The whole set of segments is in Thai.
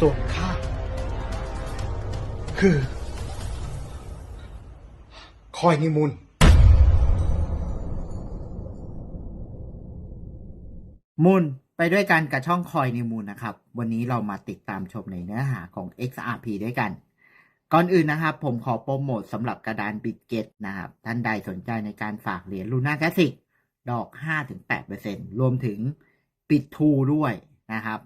ส่วนข้าคือ คอยนิมุนมูลไปด้วยกันกับช่องคอยนิมูลนะครับ วันนี้เรามาติดตามชมในเนื้อหาของ XRP ด้วยกัน ก่อนอื่นนะครับ ผมขอโปรโมทสำหรับกระดานบิตเกตนะครับ ท่านใดสนใจในการฝากเหรียญลูน่าแคสิกดอก 5-8%รวมถึงปิดทูด้วยนะครับ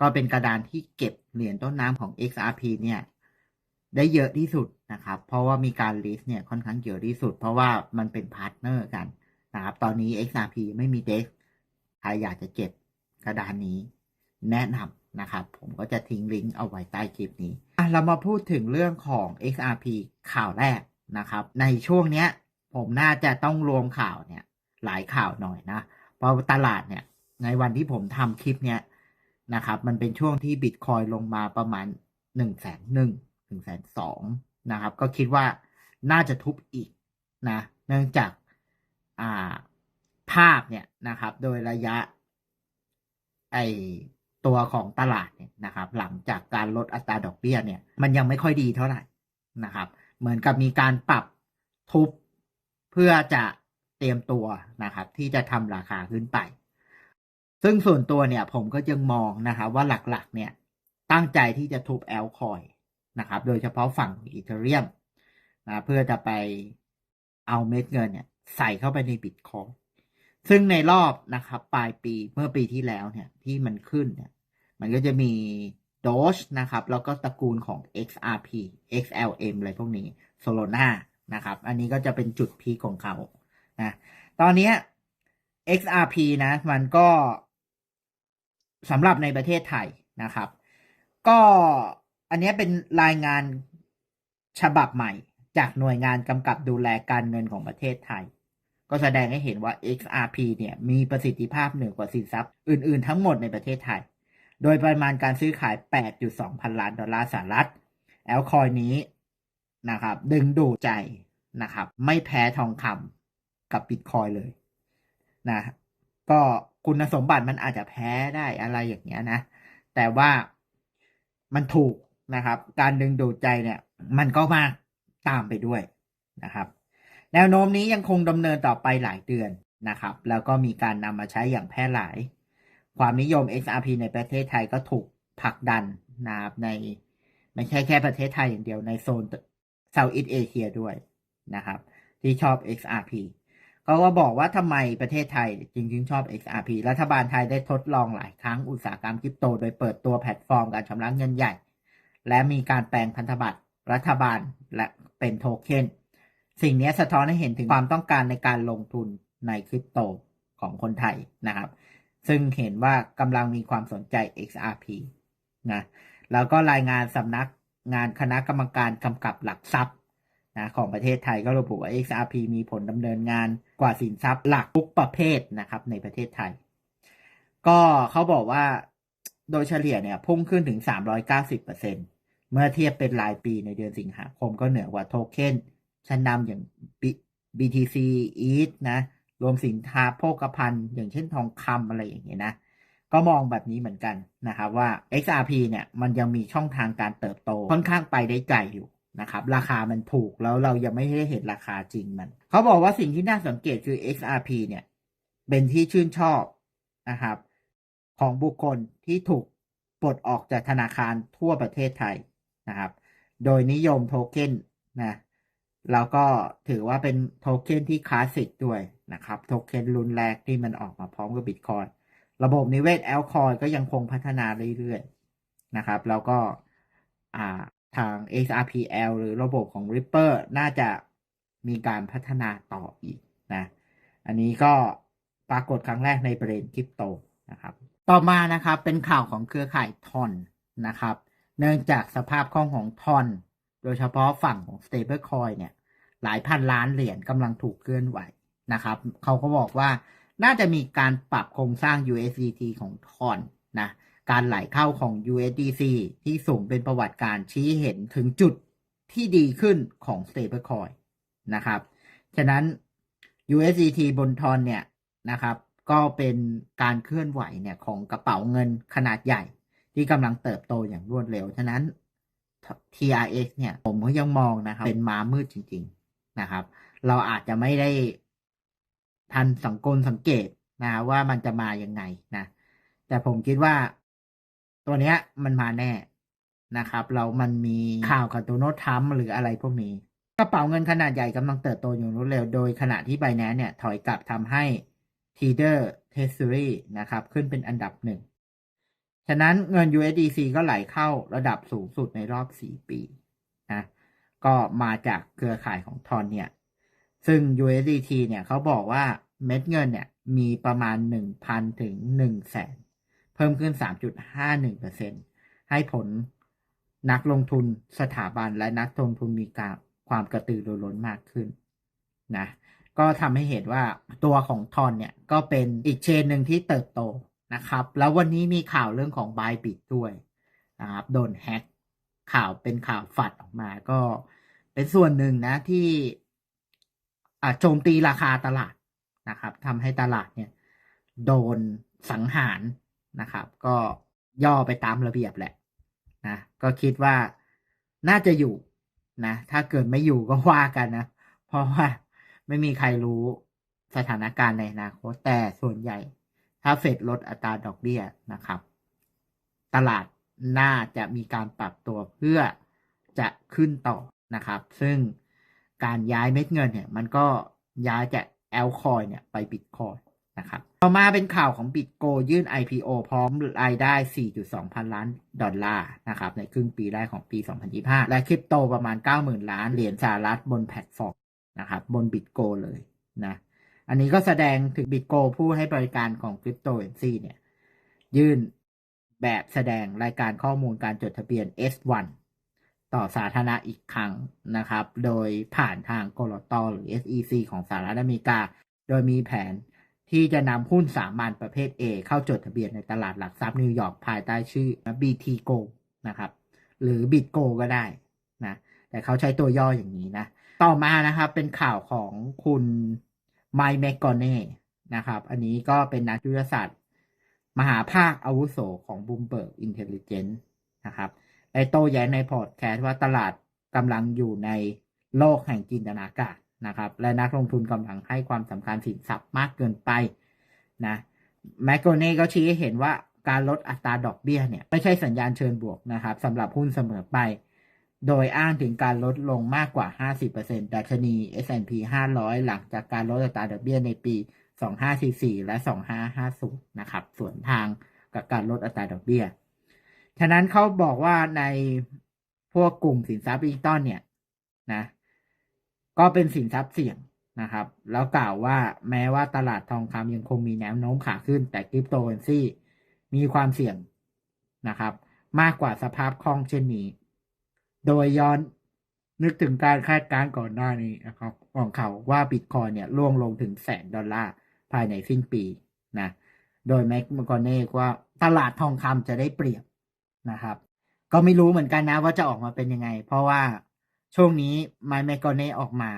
ก็เป็นกระดานที่เก็บเหรียญต้นน้ำของ XRP เนี่ย ได้เยอะที่สุดนะครับ เพราะว่ามีการลิสต์เนี่ยค่อนข้างเยอะที่สุด เพราะว่ามันเป็นพาร์ทเนอร์กันนะครับ ตอนนี้ XRP ไม่มีเด็กใครอยากจะเก็บกระดานนี้แนะนำนะครับ ผมก็จะทิ้งลิงก์เอาไว้ใต้คลิปนี้อะเรามาพูดถึงเรื่องของ XRP ข่าวแรกนะครับ ในช่วงเนี้ย ผมน่าจะต้องรวมข่าวเนี่ย หลายข่าวหน่อยนะ เพราะตลาดเนี่ย ในวันที่ผมทำคลิปเนี้ย นะครับ มันเป็นช่วงที่บิตคอยลงมาประมาณหนึ่งแสนหนึ่งถึงแสนสองนะครับ ก็คิดว่าน่าจะทุบอีกนะ เนื่องจากอ่าภาพเนี่ยนะครับ โดยระยะ ไอตัวของตลาดเนี่ยนะครับ หลังจากการลดอัตราดอกเบี้ยเนี่ย มันยังไม่ค่อยดีเท่าไหร่นะครับ เหมือนกับมีการปรับทุบเพื่อจะเตรียมตัวนะครับ ที่จะทำราคาขึ้นไป ซึ่งส่วนตัวเนี่ยผมก็ยังมองนะครับว่าหลักๆ เนี่ยตั้งใจที่จะทุบแอลคอยนะครับ โดยเฉพาะฝั่งอีเทเรียมนะเพื่อจะไปเอาเม็ดเงินเนี่ยใส่เข้าไปในบิตคอยซึ่งในรอบนะครับ ปลายปีเมื่อปีที่แล้วเนี่ยที่มันขึ้นเนี่ยมันก็จะมี Doge นะครับ แล้วก็ตระกูลของ XRP XLM อะไรพวกนี้ Solana นะครับ อันนี้ก็จะเป็นจุดพีของเขานะตอนนี้ XRP นะ มันก็ สำหรับในประเทศไทยนะครับ ก็อันนี้เป็นรายงานฉบับใหม่ จากหน่วยงานกำกับดูแลการเงินของประเทศไทย ก็แสดงให้เห็นว่า XRP เนี่ยมีประสิทธิภาพเหนือกว่าสินทรัพย์อื่น ๆ ทั้งหมดในประเทศไทย โดยปริมาณการซื้อขาย 8.2 พันล้านดอลลาร์สหรัฐแอลคอยนี้นะครับ ดึงดูดใจนะครับ ไม่แพ้ทองคำกับบิตคอยเลยนะก็ คุณสมบัติมันอาจจะแพ้ได้อะไรอย่างเงี้ยนะ แต่ว่ามันถูกนะครับ การดึงดูดใจเนี่ย มันก็มากตามไปด้วยนะครับ แนวโน้มนี้ยังคงดำเนินต่อไปหลายเดือนนะครับ แล้วก็มีการนำมาใช้อย่างแพร่หลาย ความนิยม XRP ในประเทศไทยก็ถูกผลักดันนะครับในไม่ใช่แค่ประเทศไทยอย่างเดียวในโซนเซาท์อีสเอเชียด้วยนะครับ ที่ชอบ XRP เขาก็บอกว่าทำไมประเทศไทยจริงๆชอบ XRP รัฐบาลไทยได้ทดลองหลายครั้งอุตสาหกรรมคริปโต โดยเปิดตัวแพลตฟอร์มการชำระเงินใหญ่ และมีการแปลงพันธบัตรรัฐบาลและเป็นโทเค็นสิ่งนี้สะท้อนให้เห็นถึงความต้องการในการลงทุนในคริปโตของคนไทยนะครับ ซึ่งเห็นว่ากำลังมีความสนใจ XRP นะแล้วก็รายงานสำนักงานคณะกรรมการกำกับหลักทรัพย์ นะของประเทศไทยก็ระบุว่า XRP มีผลดำเนินงานกว่าสินทรัพย์หลักทุกประเภทนะครับในประเทศไทย ก็เขาบอกว่าโดยเฉลี่ยเนี่ยพุ่งขึ้นถึง 390%เมื่อเทียบเป็นรายปีในเดือนสิงหาคมก็เหนือกว่าโทเค็นชั้นนำอย่าง BTC ETH นะรวมสินค้าโภคภัณฑ์อย่างเช่นทองคำอะไรอย่างเงี้ยนะ ก็มองแบบนี้เหมือนกันนะครับว่า XRP เนี่ยมันยังมีช่องทางการเติบโตค่อนข้างไปได้ไกลอยู่ นะครับ ราคามันถูกแล้วเรายังไม่ได้เห็นราคาจริงมัน เขาบอกว่าสิ่งที่น่าสังเกตคือ XRP เนี่ย เป็นที่ชื่นชอบนะครับ ของบุคคลที่ถูกปลดออกจากธนาคารทั่วประเทศไทยนะครับ โดยนิยมโทเค็นนะแล้วก็ถือว่าเป็นโทเค็นที่คลาสสิกด้วยนะครับ โทเค็นรุ่นแรกที่มันออกมาพร้อมกับบิตคอยระบบนิเวศแอลคอยก็ยังคงพัฒนาเรื่อยๆนะครับ แล้วก็อ่า ทาง XRPL หรือระบบของ Ripper น่าจะมีการพัฒนาต่ออีกนะ อันนี้ก็ปรากฏครั้งแรกในประเด็นคริปโตนะครับ ต่อมานะครับเป็นข่าวของเครือข่ายทอนนะครับ เนื่องจากสภาพคล่องของทอน โดยเฉพาะฝั่งของ stablecoin เนี่ย หลายพันล้านเหรียญกำลังถูกเคลื่อนไหวนะครับ เขาก็บอกว่าน่าจะมีการปรับโครงสร้าง USDT ของทอนนะ การไหลเข้าของ USDC ที่สูงเป็นประวัติการชี้เห็นถึงจุดที่ดีขึ้นของ stablecoin นะครับ ฉะนั้น USDT บนทอนเนี่ยนะครับ ก็เป็นการเคลื่อนไหวเนี่ยของกระเป๋าเงินขนาดใหญ่ ที่กำลังเติบโตอย่างรวดเร็ว ฉะนั้น TRX เนี่ยผมก็ยังมองนะครับเป็นม้ามืดจริง ๆนะครับ เราอาจจะไม่ได้ทันสังกลสังเกตนะว่ามันจะมายังไงนะ แต่ผมคิดว่า ตัวเนี้ยมันมาแน่นะครับแล้วมันมีข่าวกับโดนัลด์ทรัมป์หรืออะไรพวกนี้ กระเป๋าเงินขนาดใหญ่กำลังเติบโตอย่างรวดเร็ว โดยขณะที่ไบแนนเนี่ย ถอยกลับทำให้ Tether Treasury นะครับ ขึ้นเป็นอันดับหนึ่ง ฉะนั้นเงิน USDC ก็ไหลเข้าระดับสูงสุดในรอบ 4 ปีนะก็มาจากเครือข่ายของทอนเนี่ย ซึ่ง USDT เนี่ยเขาบอกว่าเม็ดเงินเนี่ยมีประมาณ 1,000 ถึง100,000 เพิ่มขึ้น 3.51%ให้ผลนักลงทุนสถาบันและนักลงทุนมีการความกระตือรือร้นมากขึ้นนะก็ทำให้เห็นว่าตัวของทอนเนี่ยก็เป็นอีกเชนหนึ่งที่เติบโตนะครับ แล้ววันนี้มีข่าวเรื่องของ Bybit ด้วยนะครับโดนแฮกข่าวเป็นข่าวฝัดออกมาก็เป็นส่วนหนึ่งนะที่โจมตีราคาตลาดนะครับทำให้ตลาดเนี่ย โดนสังหาร นะครับ ก็ย่อไปตามระเบียบแหละนะก็คิดว่าน่าจะอยู่นะถ้าเกิดไม่อยู่ก็ว่ากันนะ เพราะว่าไม่มีใครรู้สถานการณ์ในอนาคตแต่ส่วนใหญ่ ถ้าเฟดลดอัตราดอกเบี้ยนะครับ ตลาดน่าจะมีการปรับตัวเพื่อจะขึ้นต่อนะครับ ซึ่งการย้ายเม็ดเงินเนี่ย มันก็ย้ายจากแอลคอยเนี่ยไปบิตคอย นะครับต่อมาเป็นข่าวของบิตโกยื่น IPO พร้อมรายได้ 4.2 พันล้านดอลลาร์นะครับในครึ่งปีแรกของปี 2025 และคริปโตประมาณ 90,000 ล้านเหรียญสหรัฐบนแพลตฟอร์มนะครับบนบิตโกเลยนะอันนี้ก็แสดงถึงบิตโกผู้ให้บริการของคริปโตเอนซีเนี่ยยื่นแบบแสดงรายการข้อมูลการจดทะเบียน S1 ต่อสาธารณะอีกครั้งนะครับ โดยผ่านทางกรตหรือ SEC ของสหรัฐอเมริกา โดยมีแผน ที่จะนำหุ้นสามัญประเภท A เข้าจดทะเบียนในตลาดหลักทรัพย์นิวยอร์กภายใต้ชื่อ BTGO นะครับ หรือ BitGo ก็ได้นะแต่เขาใช้ตัวย่ออย่างนี้นะ ต่อมานะครับเป็นข่าวของคุณไมค์แมกกอเน่นะครับ อันนี้ก็เป็นนักยุทธศาสตร์ มหาภาคอาวุโสของ Bloomberg Intelligence นะครับได้โต้แย้งในพอดแคสต์ว่าตลาดกำลังอยู่ในโลกแห่งจินตนาการ นะครับ และนักลงทุนกำลังให้ความสำคัญสินทรัพย์มากเกินไปนะแมกโกเน่ก็ชี้ให้เห็นว่าการลดอัตราดอกเบี้ยเนี่ยไม่ใช่สัญญาณเชิญบวกนะครับสำหรับหุ้นเสมอไป โดยอ้างถึงการลดลงมากกว่า 50%ดัชนี S&P 500 หลังจากการลดอัตราดอกเบี้ยในปี 2544 และ 2550 นะครับส่วนทางกับการลดอัตราดอกเบี้ย ฉะนั้นเขาบอกว่าในพวกกลุ่มสินทรัพย์ดิจิตอลเนี่ยนะ ก็เป็นสินทรัพย์เสี่ยงนะครับ แล้วกล่าวว่าแม้ว่าตลาดทองคำยังคงมีแนวโน้มขาขึ้น แต่คริปโตเคอเรนซีมีความเสี่ยงนะครับ มากกว่าสภาพคล่องเช่นนี้ โดยย้อนนึกถึงการคาดการณ์ก่อนหน้านี้นะครับของเขาว่าบิตคอยเนี่ยล่วงลงถึงแสนดอลลาร์ภายในสิ้นปีนะโดยแม็กมกอเน่ว่าตลาดทองคำจะได้เปรียบนะครับ ก็ไม่รู้เหมือนกันนะว่าจะออกมาเป็นยังไง เพราะว่า ช่วงนี้ไมค์แมกกอเน่ออกมา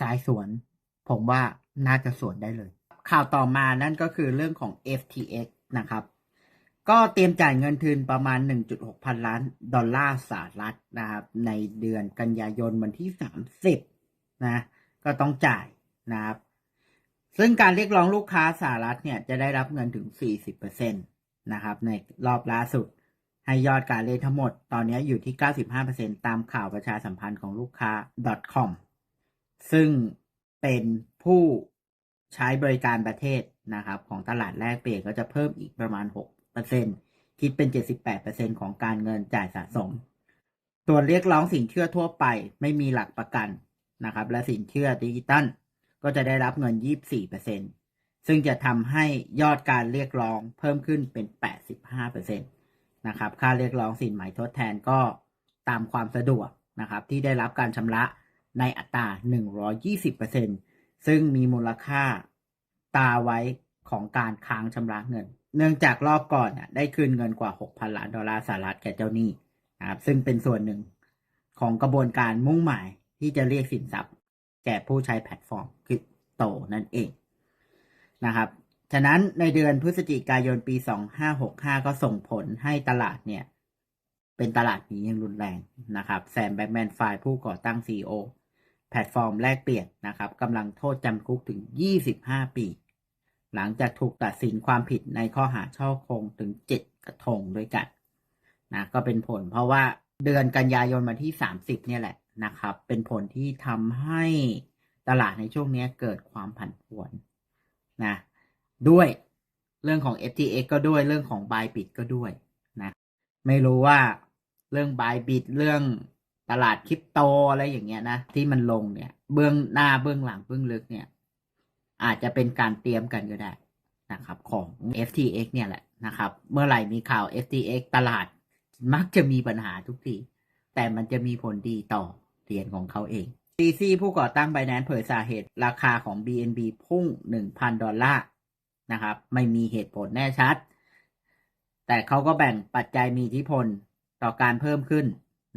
สายสวน ผมว่าน่าจะสวนได้เลย ข่าวต่อมานั่นก็คือเรื่องของ FTX นะครับ ก็เตรียมจ่ายเงินทุนประมาณ 1.6 พันล้าน ดอลลาร์สหรัฐนะครับ ในเดือนกันยายนวันที่ 30 นะ ก็ต้องจ่ายนะครับ ซึ่งการเรียกร้องลูกค้าสหรัฐเนี่ยจะได้รับเงินถึง 40%นะครับ ในรอบล่าสุด ให้ยอดการเล่นทั้งหมดตอนนี้อยู่ที่ 95%ตามข่าวประชาสัมพันธ์ของลูกค้า .com ซึ่งเป็นผู้ใช้บริการประเทศนะครับของตลาดแลกเปลี่ยนก็จะเพิ่มอีกประมาณ 6%คิดเป็น 78%ของการเงินจ่ายสะสมตัวเรียกร้องสินเชื่อทั่วไปไม่มีหลักประกันนะครับ และสินเชื่อดิจิตัลก็จะได้รับเงิน 24%ซึ่งจะทำให้ยอดการเรียกร้องเพิ่มขึ้นเป็น 85% นะครับค่าเรียกร้องสินใหม่ทดแทนก็ตามความสะดวกนะครับที่ได้รับการชำระในอัตรา 120%ซึ่งมีมูลค่าตาไว้ของการค้างชำระเงิน เนื่องจากรอบก่อนน่ะได้คืนเงินกว่า 6,000 ล้านดอลลาร์สหรัฐแก่เจ้าหนี้นะครับซึ่งเป็นส่วนหนึ่งของกระบวนการมุ่งหมายที่จะเรียกสินทรัพย์ แก่ผู้ใช้แพลตฟอร์มคริปโตนั่นเองนะครับ ฉะนั้นในเดือนพฤศจิกายนปี 2565 ก็ส่งผลให้ตลาดเนี่ย เป็นตลาดนี้ย่างรุนแรงนะครับ แซมแบ็กแมนไฟผู้ก่อตั้ง CEO แพลตฟอร์มแลกเปลี่ยนนะครับกำลังโทษจำคุกถึง 25 ปี หลังจากถูกตัดสินความผิดในข้อหาช่อโกงถึง 7 กระทงด้วยกันนะก็เป็นผลเพราะว่าเดือนกันยายนมาที่ 30 เนี่ยแหละนะครับ เป็นผลที่ทำให้ตลาดในช่วงนี้เกิดความผันผวนนะ ด้วย เรื่องของ FTX ก็ด้วยเรื่องของ Bybit ก็ด้วยนะไม่รู้ว่าเรื่อง Bybit เรื่องตลาดคริปโตอะไรอย่างเงี้ยนะ ที่มันลงเนี่ย เบื้องหน้าเบื้องหลังเบื้องลึกเนี่ย อาจจะเป็นการเตรียมกันก็ได้นะครับ ของ FTX เนี่ยแหละนะครับ เมื่อไหร่มีข่าว FTX ตลาดมักจะมีปัญหาทุกที แต่มันจะมีผลดีต่อเหรียญของเขาเอง CC ผู้ก่อตั้ง Binance เผยสาเหตุ ราคาของ BNB พุ่ง 1,000 ดอลลาร์ นะครับ ไม่มีเหตุผลแน่ชัด แต่เขาก็แบ่งปัจจัยมีอิทธิพลต่อการเพิ่มขึ้น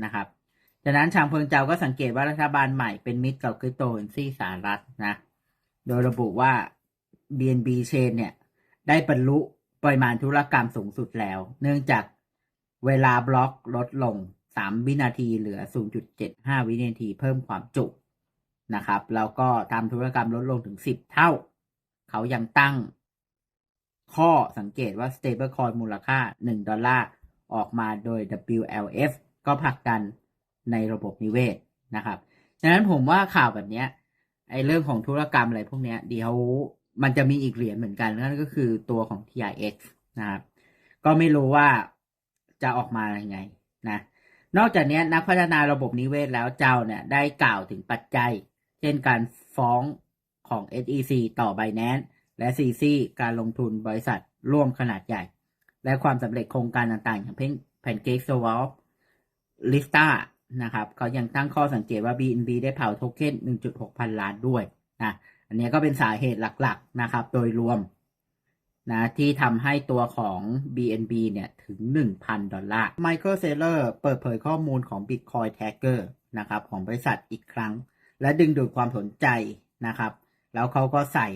นะครับจากนั้นชางเพิงเจ้าก็สังเกตว่ารัฐบาลใหม่เป็นมิตรกับคริปโตเคอเรนซีสหรัฐนะ โดยระบุว่า BNB Chain เนี่ย ได้บรรลุปริมาณธุรกรรมสูงสุดแล้ว เนื่องจากเวลาบล็อกลดลง 3 วินาทีเหลือ 0.75 วินาทีเพิ่มความจุนะครับ แล้วก็ทำธุรกรรมลดลงถึง 10 เท่า เขายังตั้ง ข้อสังเกตว่า stablecoin มูลค่า 1 ดอลลาร์ ออกมาโดย WLF ก็ผลักดันในระบบนิเวศนะครับฉะนั้นผมว่าข่าวแบบนี้ไอ้เรื่องของธุรกรรมอะไรพวกนี้เดี๋ยวมันจะมีอีกเหรียญเหมือนกันนั่นก็คือตัวของ TIX นะครับก็ไม่รู้ว่าจะออกมายังไงนะนอกจากนี้นักพัฒนาระบบนิเวศแล้วเจ้าเนี่ยได้กล่าวถึงปัจจัย เช่นการฟ้องของ SEC ต่อ Binance และ CC การลงทุนบริษัทร่วมขนาดใหญ่ และความสำเร็จโครงการต่างๆ อย่างเพ่ง Pancake Swap Lista นะครับเขายังตั้งข้อสังเกตว่า BNB ได้เผาโทเค็น1.6 พันล้านด้วยนะอันนี้ก็เป็นสาเหตุหลักๆนะครับ โดยรวมนะที่ทำให้ตัวของ BNB เนี่ยถึง 1,000 ดอลลาร์ Michael Saylor เปิดเผยข้อมูลของ Bitcoin Tracker นะครับของบริษัทอีกครั้ง และดึงดูดความสนใจนะครับ แล้วเขาก็ใส่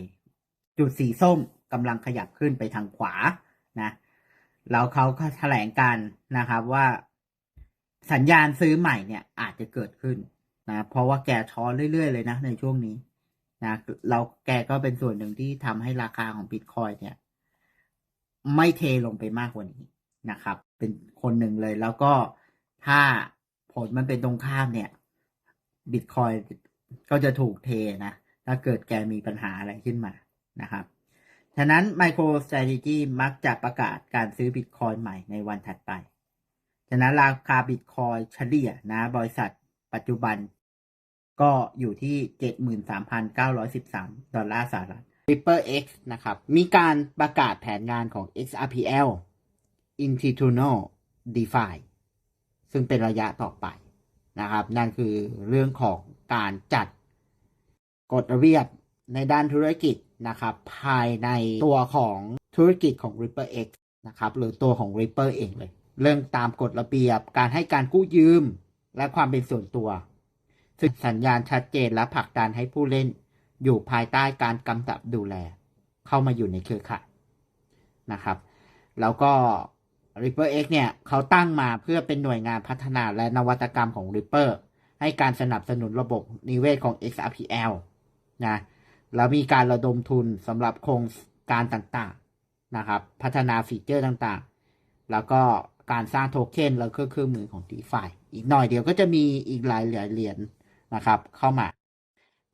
จุดสีส้มกำลังขยับขึ้นไปทางขวานะแล้วเขาก็แถลงการนะครับว่าสัญญาณซื้อใหม่เนี่ยอาจจะเกิดขึ้นนะเพราะว่าแกช้อนเรื่อย ๆ เลยนะ ในช่วงนี้นะเราแกก็เป็นส่วนหนึ่งที่ทำให้ราคาของบิตคอยเนี่ย ไม่เทลงไปมากกว่านี้นะครับ เป็นคนหนึ่งเลยแล้วก็ถ้าผลมันเป็นตรงข้ามเนี่ยบิตคอยก็จะถูกเทนะ ถ้าเกิดแกมีปัญหาอะไรขึ้นมา นะครับฉะนั้น MicroStrategy มักจะประกาศการซื้อบิตคอยใหม่ในวันถัดไป ฉะนั้นราคาบิตคอยเฉลี่ยนะบริษัทปัจจุบันก็อยู่ที่ 73,913 ดอลลาร์สหรัฐ Ripple X นะครับ มีการประกาศแผนงานของ XRPL Institutional DeFi ซึ่งเป็นระยะต่อไปนะครับ นั่นคือเรื่องของการจัดกฎระเบียบในด้านธุรกิจ นะครับ ภายในตัวของธุรกิจของ Ripper X นะครับ หรือตัวของ Ripper เองเลย เรื่องตามกฎระเบียบการให้การกู้ยืม และความเป็นส่วนตัว ซึ่งสัญญาณชัดเจนและผลักดันให้ผู้เล่นอยู่ภายใต้การกำกับดูแล เข้ามาอยู่ในเครือข่ายนะครับ แล้วก็ Ripper X เนี่ยเขาตั้งมาเพื่อเป็นหน่วยงานพัฒนาและนวัตกรรมของ Ripper ให้การสนับสนุนระบบนิเวศของ XRPL นะ แล้วมีการระดมทุนสำหรับโครงการต่างๆนะครับ พัฒนาฟีเจอร์ต่างๆ แล้วก็การสร้างโทเค็นแล้วก็เครื่องมือของ DeFi อีกหน่อยเดี๋ยวก็จะมีอีกหลายเหรียญนะครับ เข้ามา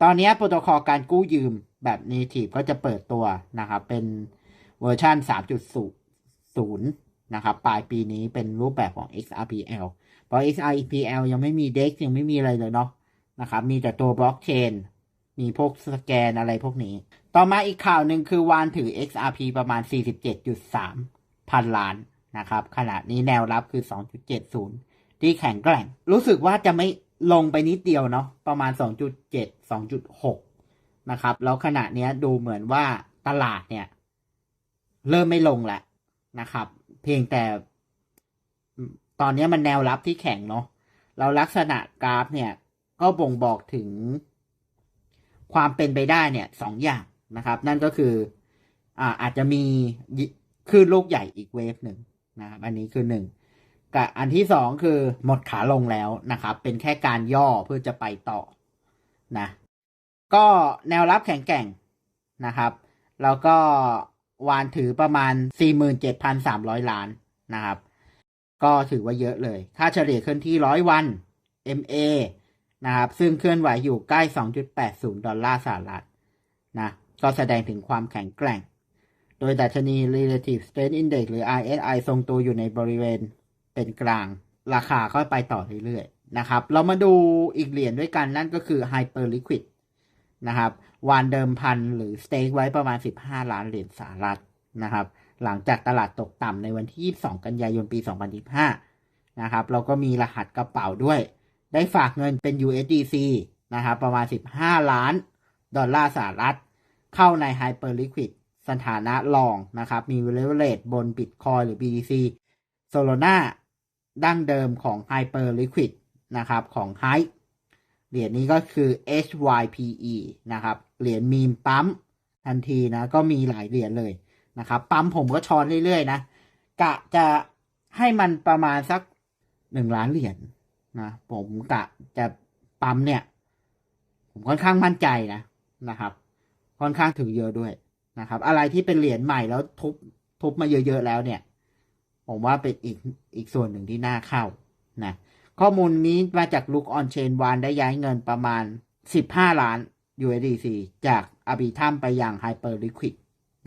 ตอนนี้โปรโตคอลการกู้ยืมแบบ Native ก็จะเปิดตัวนะครับ เป็นเวอร์ชัน3.0นะครับ ปลายปีนี้เป็นรูปแบบของ XRPL เพราะ XRPL ยังไม่มี DEX ยังไม่มีอะไรเลยเนาะนะครับ มีแต่ตัวบล็อกเชน มีพวกสแกนอะไรพวกนี้ ต่อมาอีกข่าวหนึ่งคือวานถือ XRP ประมาณ 47.3 พันล้านนะครับ ขณะนี้แนวรับคือ 2.70 ที่แข็งแกร่ง รู้สึกว่าจะไม่ลงไปนิดเดียวเนาะประมาณ 2.7 2.6 นะครับ แล้วขณะนี้ดูเหมือนว่าตลาดเนี่ย เริ่มไม่ลงแล้วนะครับ เพียงแต่ตอนนี้มันแนวรับที่แข็งเนาะเราลักษณะกราฟเนี่ย ก็บ่งบอกถึง ความเป็นไปได้เนี่ยสองอย่างนะครับ นั่นก็คืออ่าอาจจะมีคลื่นลูกใหญ่อีกเวฟหนึ่งนะครับ อันนี้คือหนึ่งกับอันที่สองคือหมดขาลงแล้วนะครับ เป็นแค่การย่อเพื่อจะไปต่อนะ ก็แนวรับแข็งแกร่งนะครับ แล้วก็วานถือประมาณ 47,300 ล้านนะครับ ก็ถือว่าเยอะเลยค่าเฉลี่ยเคลื่อนที่ร้อยวัน MA นะครับ ซึ่งเคลื่อนไหวอยู่ใกล้ 2.80 ดอลลาร์สหรัฐนะ ก็แสดงถึงความแข็งแกร่ง โดยดัชนี Relative Strength Index หรือ RSI ทรงตัวอยู่ในบริเวณเป็นกลาง ราคาก็ไปต่อเรื่อยๆ นะครับ เรามาดูอีกเหรียญด้วยกันนั่นก็คือ Hyper Liquid นะครับวานเดิมพันหรือสเต็กไว้ประมาณ 15 ล้านเหรียญสหรัฐนะครับ หลังจากตลาดตกต่ำในวันที่ 22 กันยายนปี 2025 นะครับ เราก็มีรหัสกระเป๋าด้วย ได้ฝากเงินเป็น USDC นะครับประมาณ 15 ล้าน ดอลลาร์สหรัฐ เข้าใน Hyper Liquid สถานะรองนะครับ มี leverage บน Bitcoin หรือ BTC Solana ดั้งเดิมของ Hyper Liquid นะครับของ Hype เหรียญนี้ก็คือ HYPE นะครับ เหรียญมีมปั๊มทันทีนะ ก็มีหลายเหรียญเลยนะครับ ปั๊มผมก็ช้อนเรื่อยๆนะ กะจะให้มันประมาณสักหนึ่งล้านเหรียญ นะผมกะจะปั๊มเนี่ย ผมค่อนข้างมั่นใจนะนะครับ ค่อนข้างถือเยอะด้วยนะครับ อะไรที่เป็นเหรียญใหม่แล้วทุบทุบมาเยอะๆแล้วเนี่ย ผมว่าเป็นอีกอีกส่วนหนึ่งที่น่าเข้านะข้อมูลนี้มาจากลุกออนเชนวานได้ย้ายเงินประมาณ 15 ล้าน USDC จากอบิทัมไปยัง Hyper Liquid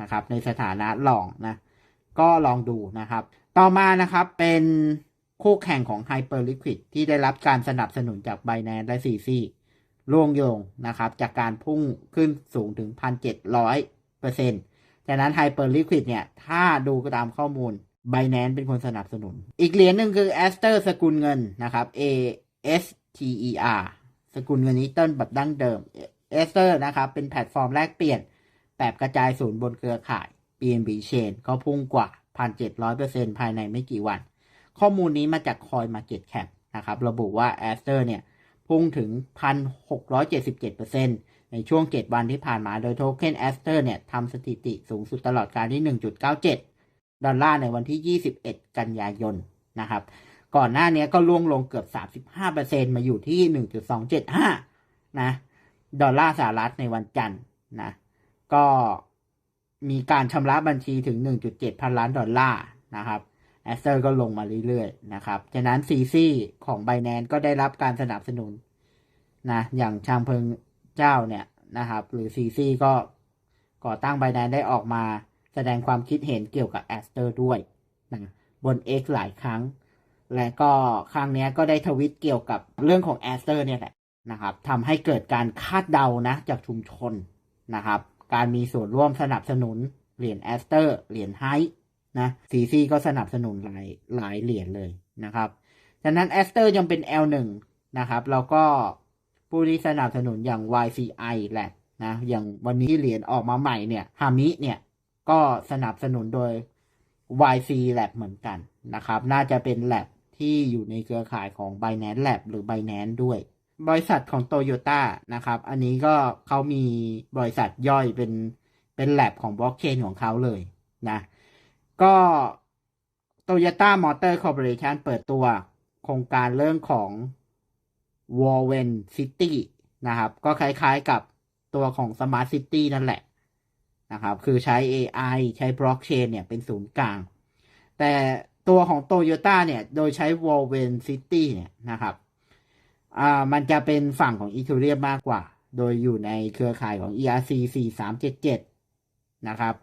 นะครับ ในสถานะหลองนะ ก็ลองดูนะครับ ต่อมานะครับเป็น คู่แข่งของ Hyper Liquid ที่ได้รับการสนับสนุนจาก Binance และ CC ล่วงโยงนะครับ จากการพุ่งขึ้นสูงถึง 1,700เปอร์เซ็นต์จากนั้น Hyper Liquid เนี่ย ถ้าดูตามข้อมูล Binance เป็นคนสนับสนุน อีกเหรียญหนึ่งคือ Aster สกุลเงินนะครับ A S T E R สกุลเงินนี้ต้นแบบดั้งเดิม Aster นะครับ เป็นแพลตฟอร์มแลกเปลี่ยน แบบกระจายศูนย์บนเครือข่าย BNB Chain ก็พุ่งกว่า 1,700%ภายในไม่กี่วัน ข้อมูลนี้มาจาก Coin Market Cap นะครับ ระบุว่า Aster เนี่ย พุ่งถึง 1,677%ในช่วง 7 วันที่ผ่านมา โดยโทเค็น Aster เนี่ยทำสถิติสูงสุดตลอดการที่ 1.97 ดอลลาร์ในวันที่ 21 กันยายนนะครับ ก่อนหน้านี้ก็ล่วงลงเกือบ 35%มาอยู่ที่ 1.275 นะ ดอลลาร์สหรัฐในวันจันทร์นะ ก็มีการชำระบัญชีถึง 1.7 พันล้านดอลลาร์นะครับ แอสเตอร์ก็ลงมาเรื่อยๆนะครับฉะนั้นซีซีของ b บ n a n c e ก็ได้รับการสนับสนุนนะอย่างชางเพิงเจ้าเนี่ยนะครับหรือซีซีก็ก่อตั้ง b บ n a n c e ได้ออกมาแสดงความคิดเห็นเกี่ยวกับแอสเตอร์ด้วยนะบน X หลายครั้ง และก็ครั้งนี้ก็ได้ทวิตเกี่ยวกับเรื่องของแอสเตอร์เนี่ยแหละนะครับทำให้เกิดการคาดเดานะจากชุมชนนะครับ การมีส่วนร่วมสนับสนุนเหรียญแอสเตอร์เหรียญไฮ นะซีซีก็สนับสนุนหลายหลายเหรียญเลยนะครับดังนั้นแอสเตอร์ยังเป็น L1 นะครับ แล้วก็ผู้ที่สนับสนุนอย่าง YCI แหละนะอย่างวันนี้เหรียญออกมาใหม่เนี่ยฮามิเนี่ยก็สนับสนุนโดย YC Lab เหมือนกันนะครับ น่าจะเป็น Lab ที่อยู่ในเครือข่ายของ Binance Lab หรือ Binance ด้วย บริษัทของ Toyota นะครับ อันนี้ก็เขามีบริษัทย่อยเป็นเป็น Lab ของบล็อกเชนของเขาเลยนะ ก็ Toyota Motor Corporation เปิดตัวโครงการเรื่องของ w a r w e n City นะครับ ก็คล้ายๆกับตัวของ Smart City นั่นแหละนะครับ คือใช้ AI ใช้ Blockchain เนี่ยเป็นศูนย์กลาง แต่ตัวของ Toyota เนี่ย โดยใช้ w a r w e n City เนี่ยนะครับอ่ามันจะเป็นฝั่งของ Ethereum มากกว่า โดยอยู่ในเครือข่ายของ ERC 4377 นะครับ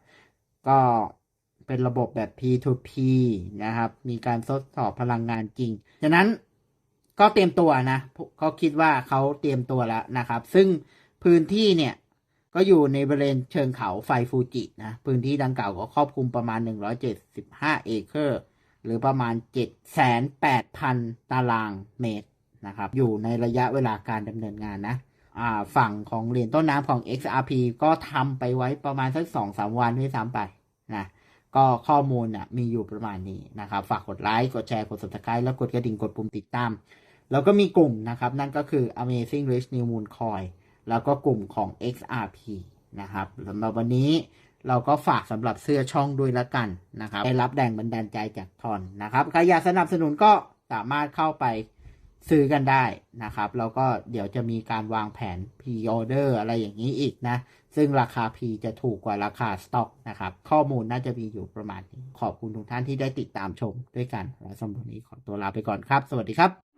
ก็ เป็นระบบแบบ P2P นะครับ มีการทดสอบพลังงานจริงฉะนั้นก็เตรียมตัวนะ ก็คิดว่าเขาเตรียมตัวแล้วนะครับ ซึ่งพื้นที่เนี่ยก็อยู่ในบริเวณเชิงเขาไฟฟูจินะ พื้นที่ดังกล่าวก็ครอบคลุมประมาณ 175 เอเคอร์ หรือประมาณ 7,800,000 ตารางเมตรนะครับ อยู่ในระยะเวลาการดำเนินงานนะฝั่งของเหรียญต้นน้ำของ XRP ก็ทำไปไว้ประมาณสักสองสามวันด้วยซ้ำไปนะ ก็ข้อมูลน่ะมีอยู่ประมาณนี้นะครับ ฝากกดไลค์ กดแชร์ กด subscribe แล้วกดกระดิ่ง กดปุ่มติดตาม แล้วก็มีกลุ่มนะครับ นั่นก็คือ Amazing Rich New Moon Coin แล้วก็กลุ่มของ XRP นะครับสำหรับวันนี้เราก็ฝากสำหรับเสื้อช่องด้วยละกันนะครับ ได้รับแรงบันดาลใจจากทอนนะครับ ใครอยากสนับสนุนก็สามารถเข้าไปซื้อกันได้นะครับ แล้วก็เดี๋ยวจะมีการวางแผน pre order อะไรอย่างนี้อีกนะ ซึ่งราคา P จะถูกกว่าราคาสต็อกนะครับ ข้อมูลน่าจะมีอยู่ประมาณนี้ ขอบคุณทุกท่านที่ได้ติดตามชมด้วยกัน และสำหรับวันนี้ขอตัวลาไปก่อนครับ สวัสดีครับ